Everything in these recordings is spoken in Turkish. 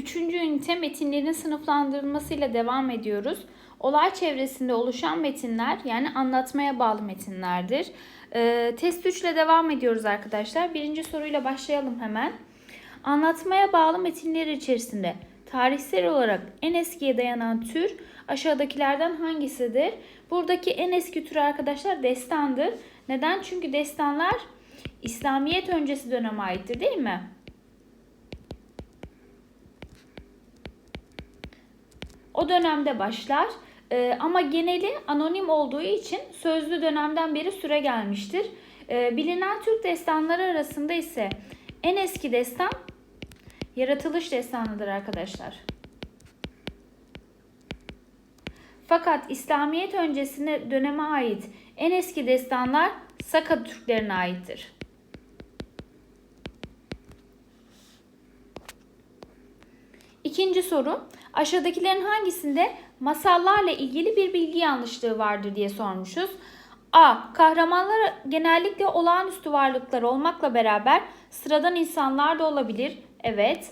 Üçüncü ünite metinlerin sınıflandırılmasıyla devam ediyoruz. Olay çevresinde oluşan metinler yani anlatmaya bağlı metinlerdir. Ee, test 3 ile devam ediyoruz arkadaşlar. Birinci soruyla başlayalım hemen. Anlatmaya bağlı metinler içerisinde tarihsel olarak en eskiye dayanan tür aşağıdakilerden hangisidir? Buradaki en eski tür arkadaşlar destandır. Neden? Çünkü destanlar İslamiyet öncesi döneme aittir değil mi? O dönemde başlar Ee, ama geneli anonim olduğu için sözlü dönemden beri süre gelmiştir. Ee, bilinen Türk destanları arasında ise en eski destan yaratılış destanıdır arkadaşlar. Fakat İslamiyet öncesine döneme ait en eski destanlar Saka Türklerine aittir. İkinci soru. Aşağıdakilerin hangisinde masallarla ilgili bir bilgi yanlışlığı vardır diye sormuşuz. A. Kahramanlar genellikle olağanüstü varlıklar olmakla beraber sıradan insanlar da olabilir. Evet.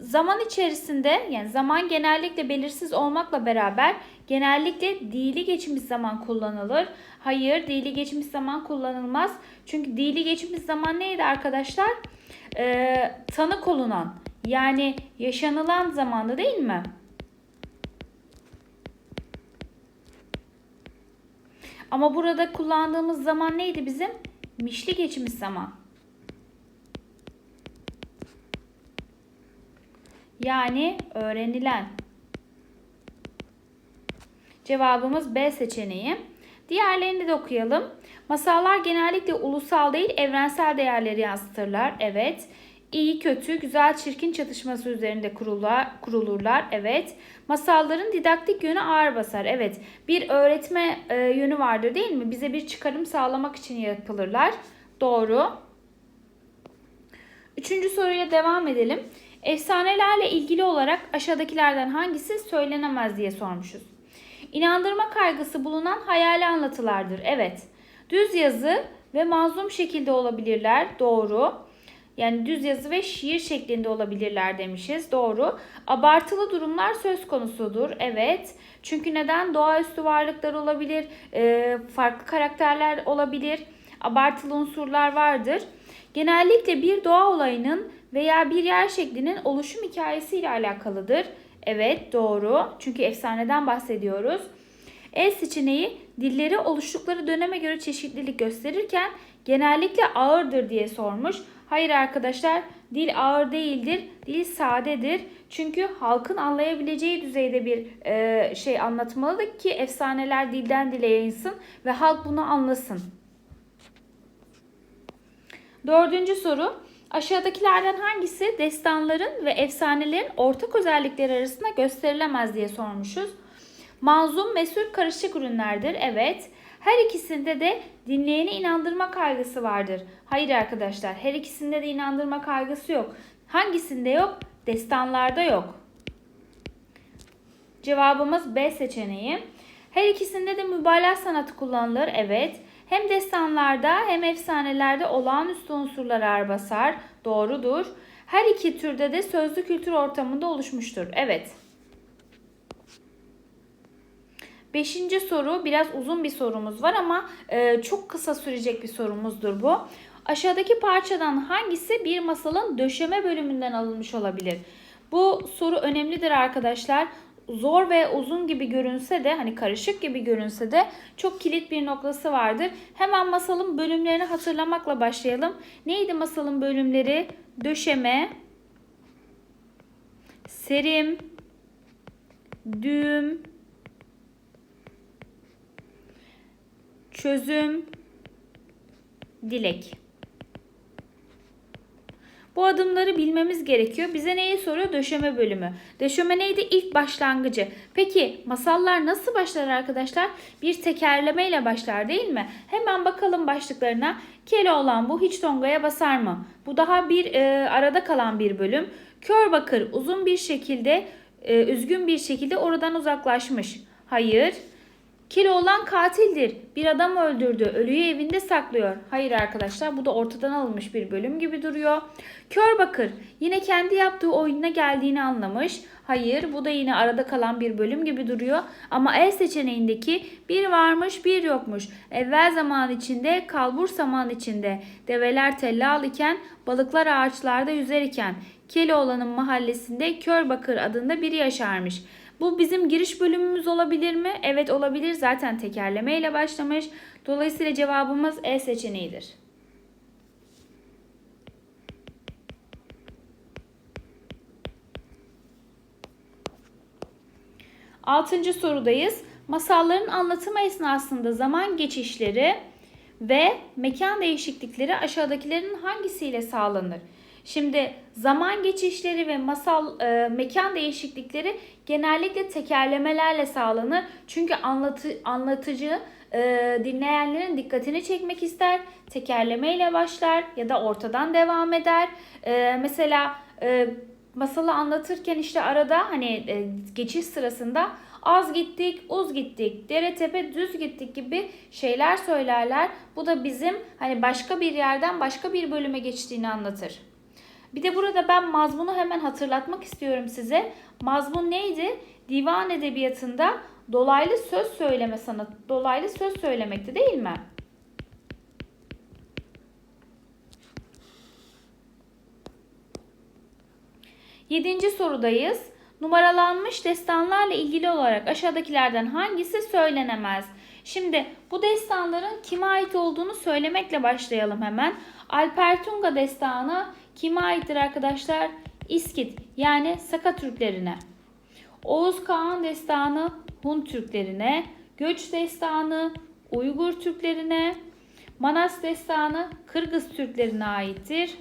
Zaman içerisinde yani zaman genellikle belirsiz olmakla beraber genellikle dili geçmiş zaman kullanılır. Hayır, dili geçmiş zaman kullanılmaz. Çünkü dili geçmiş zaman neydi arkadaşlar? Ee, tanık olunan yani yaşanılan zamandı değil mi? Ama burada kullandığımız zaman neydi bizim? Mişli geçmiş zaman. Yani öğrenilen. Cevabımız B seçeneği. Diğerlerini de okuyalım. Masallar genellikle ulusal değil evrensel değerleri yansıtırlar. Evet. İyi, kötü, güzel, çirkin çatışması üzerinde kurulurlar. kurulurlar. Evet. Masalların didaktik yönü ağır basar. Evet. Bir öğretme e, yönü vardır değil mi? Bize bir çıkarım sağlamak için yapılırlar. Doğru. Üçüncü soruyla devam edelim. Efsanelerle ilgili olarak aşağıdakilerden hangisi söylenemez diye sormuşuz. İnandırma kaygısı bulunan hayali anlatılardır. Evet. Düz yazı ve manzum şekilde olabilirler. Doğru. Yani düz yazı ve şiir şeklinde olabilirler demişiz. Doğru. Abartılı durumlar söz konusudur. Evet. Çünkü neden? Doğaüstü varlıklar olabilir, e, farklı karakterler olabilir, abartılı unsurlar vardır. Genellikle bir doğa olayının veya bir yer şeklinin oluşum hikayesiyle alakalıdır. Evet doğru. Çünkü efsaneden bahsediyoruz. E seçeneği dilleri oluştukları döneme göre çeşitlilik gösterirken genellikle ağırdır diye sormuş. Hayır arkadaşlar dil ağır değildir. Dil sadedir. Çünkü halkın anlayabileceği düzeyde bir e, şey anlatmalıdır ki efsaneler dilden dile yayılsın ve halk bunu anlasın. Dördüncü soru. Aşağıdakilerden hangisi destanların ve efsanelerin ortak özellikleri arasında gösterilemez diye sormuşuz. Manzum, mesur, karışık ürünlerdir. Evet. Her ikisinde de dinleyeni inandırma kaygısı vardır. Hayır arkadaşlar, her ikisinde de inandırma kaygısı yok. Hangisinde yok? Destanlarda yok. Cevabımız B seçeneği. Her ikisinde de mübalağa sanatı kullanılır. Evet. Hem destanlarda hem efsanelerde olağanüstü unsurlar ağır basar. Doğrudur. Her iki türde de sözlü kültür ortamında oluşmuştur. Evet. Beşinci soru biraz uzun bir sorumuz var ama e, çok kısa sürecek bir sorumuzdur bu. Aşağıdaki parçadan hangisi bir masalın döşeme bölümünden alınmış olabilir? Bu soru önemlidir arkadaşlar. Zor ve uzun gibi görünse de hani karışık gibi görünse de çok kilit bir noktası vardır. Hemen masalın bölümlerini hatırlamakla başlayalım. Neydi masalın bölümleri? Döşeme, serim, düğüm, çözüm, dilek. Bu adımları bilmemiz gerekiyor. Bize neyi soruyor? Döşeme bölümü. Döşeme neydi? İlk başlangıcı. Peki masallar nasıl başlar arkadaşlar? Bir tekerleme ile başlar değil mi? Hemen bakalım başlıklarına. Keloğlan bu hiç tongaya basar mı? Bu daha bir e, arada kalan bir bölüm. Kör bakır uzun bir şekilde, e, üzgün bir şekilde oradan uzaklaşmış. Hayır. Keloğlan katildir. Bir adam öldürdü. Ölüyü evinde saklıyor. Hayır arkadaşlar bu da ortadan alınmış bir bölüm gibi duruyor. Kör bakır yine kendi yaptığı oyununa geldiğini anlamış. Hayır bu da yine arada kalan bir bölüm gibi duruyor. Ama E seçeneğindeki bir varmış bir yokmuş. Evvel zaman içinde kalbur zaman içinde. Develer tellal iken balıklar ağaçlarda yüzer iken. Keloğlan'ın mahallesinde Kör Bakır adında biri yaşarmış. Bu bizim giriş bölümümüz olabilir mi? Evet olabilir. Zaten tekerleme ile başlamış. Dolayısıyla cevabımız E seçeneğidir. Altıncı sorudayız. Masalların anlatımı esnasında zaman geçişleri ve mekan değişiklikleri aşağıdakilerin hangisiyle sağlanır? Şimdi zaman geçişleri ve masal e, mekan değişiklikleri genellikle tekerlemelerle sağlanır. Çünkü anlatı, anlatıcı e, dinleyenlerin dikkatini çekmek ister. Tekerlemeyle başlar ya da ortadan devam eder. E, mesela e, masalı anlatırken işte arada hani e, geçiş sırasında az gittik, uz gittik, dere tepe düz gittik gibi şeyler söylerler. Bu da bizim hani başka bir yerden başka bir bölüme geçtiğini anlatır. Bir de burada ben mazmunu hemen hatırlatmak istiyorum size. Mazmun neydi? Divan edebiyatında dolaylı söz söyleme sanatı, dolaylı söz söylemekti değil mi? Yedinci sorudayız. Numaralanmış destanlarla ilgili olarak aşağıdakilerden hangisi söylenemez? Şimdi bu destanların kime ait olduğunu söylemekle başlayalım hemen. Alpertunga destanı kime aittir arkadaşlar? İskit yani Saka Türklerine. Oğuz Kağan destanı Hun Türklerine. Göç destanı Uygur Türklerine. Manas destanı Kırgız Türklerine aittir.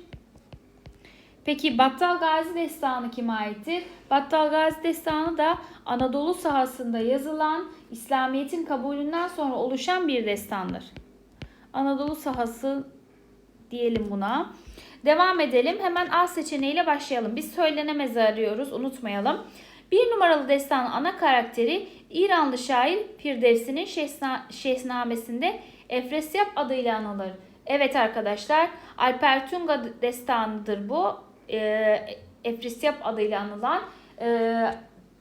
Peki Battal Gazi Destanı kime aittir? Battal Gazi Destanı da Anadolu sahasında yazılan İslamiyet'in kabulünden sonra oluşan bir destandır. Anadolu sahası diyelim buna. Devam edelim. Hemen A seçeneğiyle başlayalım. Biz söylenemez arıyoruz. Unutmayalım. Bir numaralı destanın ana karakteri İranlı şair Firdevsi'nin Şehsna Şehnamesinde Efresyap adıyla anılır. Evet arkadaşlar Alpertunga destanıdır bu. E, Efrisyap adıyla anılan. E,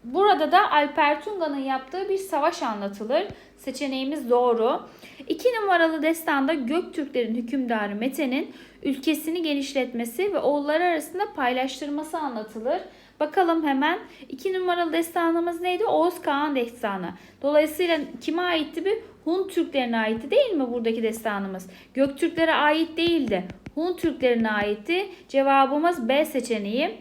burada da Alpertunga'nın yaptığı bir savaş anlatılır. Seçeneğimiz doğru. İki numaralı destanda Göktürklerin hükümdarı Mete'nin ülkesini genişletmesi ve oğulları arasında paylaştırması anlatılır. Bakalım hemen iki numaralı destanımız neydi? Oğuz Kağan destanı. Dolayısıyla kime aitti bir? Hun Türklerine aitti değil mi buradaki destanımız? Göktürklere ait değildi. Hun Türklerine aitti. Cevabımız B seçeneği.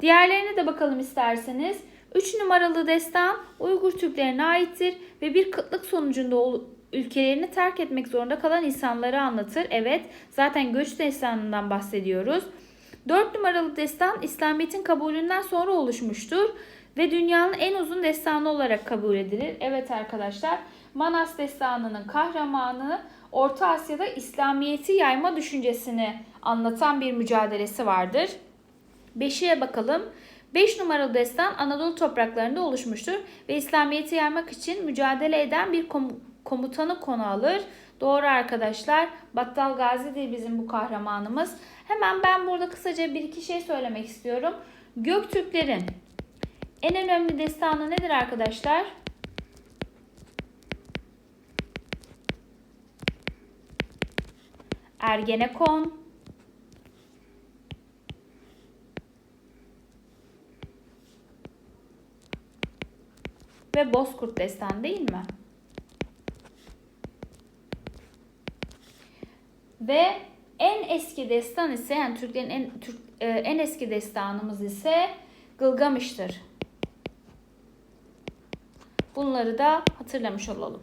Diğerlerine de bakalım isterseniz. 3 numaralı destan Uygur Türklerine aittir ve bir kıtlık sonucunda ülkelerini terk etmek zorunda kalan insanları anlatır. Evet zaten göç destanından bahsediyoruz. 4 numaralı destan İslamiyet'in kabulünden sonra oluşmuştur ve dünyanın en uzun destanı olarak kabul edilir. Evet arkadaşlar Manas destanının kahramanı Orta Asya'da İslamiyet'i yayma düşüncesini anlatan bir mücadelesi vardır. Beşiğe bakalım. 5 numaralı destan Anadolu topraklarında oluşmuştur ve İslamiyet'i yaymak için mücadele eden bir komutanı konu alır. Doğru arkadaşlar. Battal Gazi'dir bizim bu kahramanımız. Hemen ben burada kısaca bir iki şey söylemek istiyorum. Göktürklerin en önemli destanı nedir arkadaşlar? Ergenekon, ve Bozkurt Destan değil mi? Ve en eski destan ise yani Türklerin en Türk, e, en eski destanımız ise Gılgamış'tır. Bunları da hatırlamış olalım.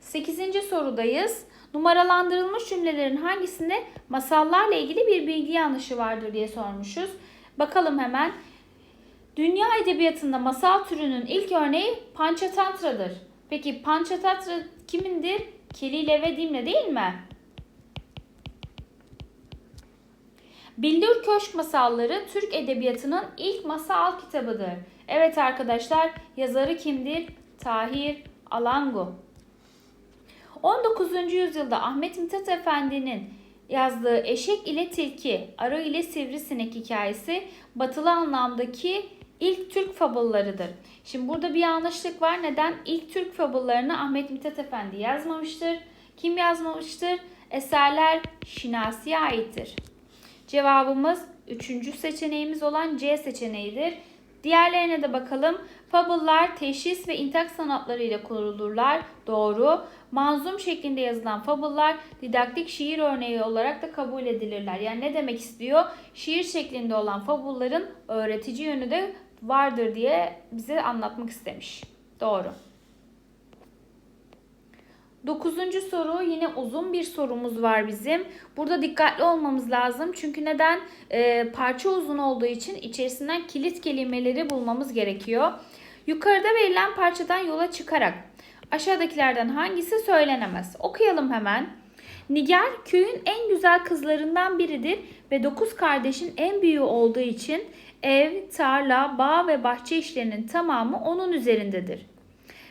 8. sorudayız. Numaralandırılmış cümlelerin hangisinde masallarla ilgili bir bilgi yanlışı vardır diye sormuşuz. Bakalım hemen. Dünya edebiyatında masal türünün ilk örneği Panchatantra'dır. Peki Panchatantra kimindir? Kelile ve Dimle değil mi? Bildur Köşk Masalları Türk Edebiyatının ilk masal kitabıdır. Evet arkadaşlar yazarı kimdir? Tahir Alangu. 19. yüzyılda Ahmet Mithat Efendi'nin yazdığı Eşek ile Tilki, Arı ile Sivrisinek hikayesi batılı anlamdaki ilk Türk fabullarıdır. Şimdi burada bir yanlışlık var. Neden? İlk Türk fabullarını Ahmet Mithat Efendi yazmamıştır. Kim yazmamıştır? Eserler Şinasi'ye aittir. Cevabımız üçüncü seçeneğimiz olan C seçeneğidir. Diğerlerine de bakalım. Fabullar teşhis ve intak sanatları ile kurulurlar. Doğru. Manzum şeklinde yazılan fabullar didaktik şiir örneği olarak da kabul edilirler. Yani ne demek istiyor? Şiir şeklinde olan fabulların öğretici yönü de vardır diye bize anlatmak istemiş. Doğru. Dokuzuncu soru yine uzun bir sorumuz var bizim. Burada dikkatli olmamız lazım. Çünkü neden? Ee, parça uzun olduğu için içerisinden kilit kelimeleri bulmamız gerekiyor. Yukarıda verilen parçadan yola çıkarak aşağıdakilerden hangisi söylenemez? Okuyalım hemen. Nigar köyün en güzel kızlarından biridir ve dokuz kardeşin en büyüğü olduğu için ev, tarla, bağ ve bahçe işlerinin tamamı onun üzerindedir.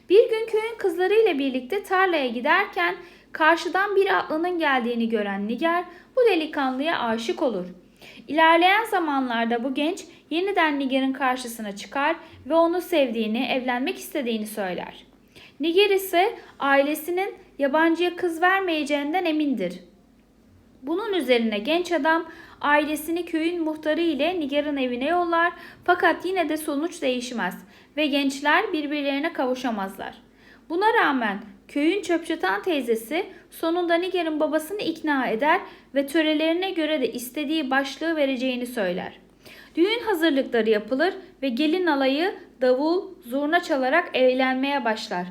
Bir gün köyün kızlarıyla birlikte tarlaya giderken karşıdan bir atlının geldiğini gören Nigar bu delikanlıya aşık olur. İlerleyen zamanlarda bu genç yeniden Nigar'ın karşısına çıkar ve onu sevdiğini, evlenmek istediğini söyler. Nigar ise ailesinin yabancıya kız vermeyeceğinden emindir. Bunun üzerine genç adam ailesini köyün muhtarı ile Nigar'ın evine yollar fakat yine de sonuç değişmez ve gençler birbirlerine kavuşamazlar. Buna rağmen köyün çöpçatan teyzesi sonunda Nigar'ın babasını ikna eder ve törelerine göre de istediği başlığı vereceğini söyler. Düğün hazırlıkları yapılır ve gelin alayı davul, zurna çalarak eğlenmeye başlar.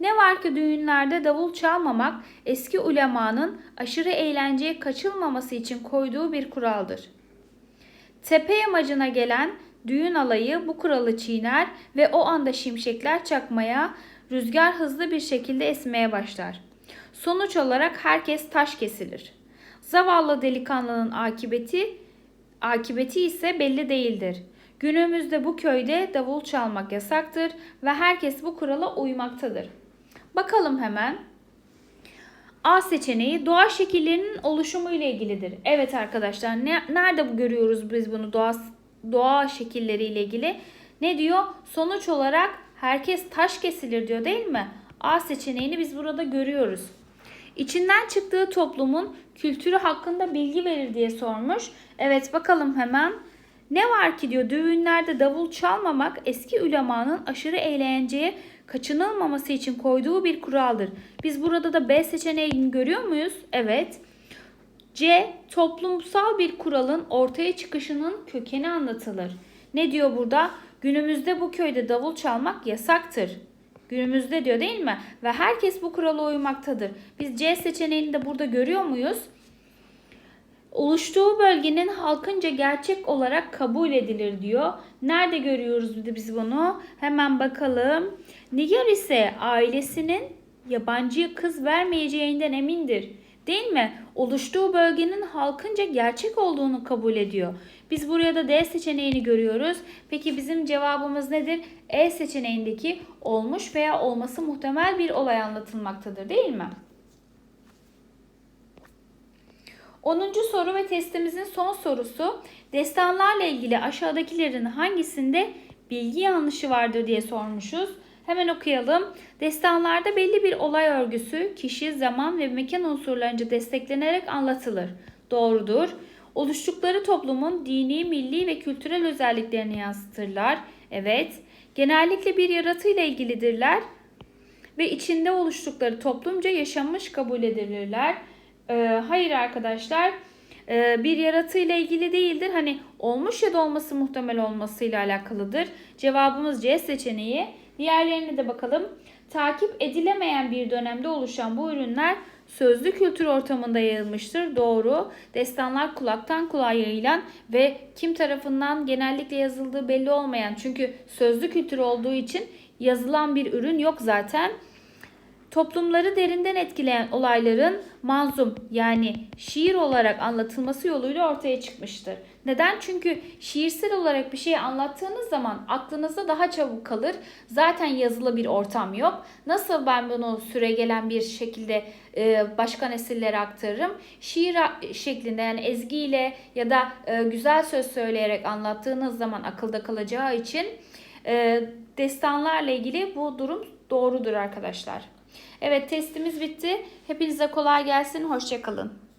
Ne var ki düğünlerde davul çalmamak eski ulemanın aşırı eğlenceye kaçılmaması için koyduğu bir kuraldır. Tepe yamacına gelen düğün alayı bu kuralı çiğner ve o anda şimşekler çakmaya, rüzgar hızlı bir şekilde esmeye başlar. Sonuç olarak herkes taş kesilir. Zavallı delikanlının akıbeti akıbeti ise belli değildir. Günümüzde bu köyde davul çalmak yasaktır ve herkes bu kurala uymaktadır. Bakalım hemen. A seçeneği doğa şekillerinin oluşumu ile ilgilidir. Evet arkadaşlar ne, nerede görüyoruz biz bunu doğa doğa şekilleri ile ilgili? Ne diyor? Sonuç olarak herkes taş kesilir diyor değil mi? A seçeneğini biz burada görüyoruz. İçinden çıktığı toplumun kültürü hakkında bilgi verir diye sormuş. Evet bakalım hemen. Ne var ki diyor düğünlerde davul çalmamak eski ulemanın aşırı eğlenceye kaçınılmaması için koyduğu bir kuraldır. Biz burada da B seçeneğini görüyor muyuz? Evet. C. Toplumsal bir kuralın ortaya çıkışının kökeni anlatılır. Ne diyor burada? Günümüzde bu köyde davul çalmak yasaktır. Günümüzde diyor değil mi? Ve herkes bu kurala uymaktadır. Biz C seçeneğini de burada görüyor muyuz? Oluştuğu bölgenin halkınca gerçek olarak kabul edilir diyor. Nerede görüyoruz biz bunu? Hemen bakalım. Nigar ise ailesinin yabancıya kız vermeyeceğinden emindir. Değil mi? Oluştuğu bölgenin halkınca gerçek olduğunu kabul ediyor. Biz buraya da D seçeneğini görüyoruz. Peki bizim cevabımız nedir? E seçeneğindeki olmuş veya olması muhtemel bir olay anlatılmaktadır değil mi? 10. soru ve testimizin son sorusu destanlarla ilgili aşağıdakilerin hangisinde bilgi yanlışı vardır diye sormuşuz. Hemen okuyalım. Destanlarda belli bir olay örgüsü, kişi, zaman ve mekan unsurlarınca desteklenerek anlatılır. Doğrudur. Oluştukları toplumun dini, milli ve kültürel özelliklerini yansıtırlar. Evet. Genellikle bir yaratıyla ilgilidirler ve içinde oluştukları toplumca yaşanmış kabul edilirler. Ee, hayır arkadaşlar ee, bir yaratıyla ilgili değildir. Hani olmuş ya da olması muhtemel olmasıyla alakalıdır. Cevabımız C seçeneği. Diğerlerine de bakalım. Takip edilemeyen bir dönemde oluşan bu ürünler sözlü kültür ortamında yayılmıştır. Doğru. Destanlar kulaktan kulağa yayılan ve kim tarafından genellikle yazıldığı belli olmayan çünkü sözlü kültür olduğu için yazılan bir ürün yok zaten. Toplumları derinden etkileyen olayların manzum yani şiir olarak anlatılması yoluyla ortaya çıkmıştır. Neden? Çünkü şiirsel olarak bir şeyi anlattığınız zaman aklınızda daha çabuk kalır. Zaten yazılı bir ortam yok. Nasıl ben bunu süre gelen bir şekilde e, başka nesillere aktarırım? Şiir şeklinde yani ezgiyle ya da e, güzel söz söyleyerek anlattığınız zaman akılda kalacağı için e, destanlarla ilgili bu durum doğrudur arkadaşlar. Evet testimiz bitti. Hepinize kolay gelsin. Hoşçakalın.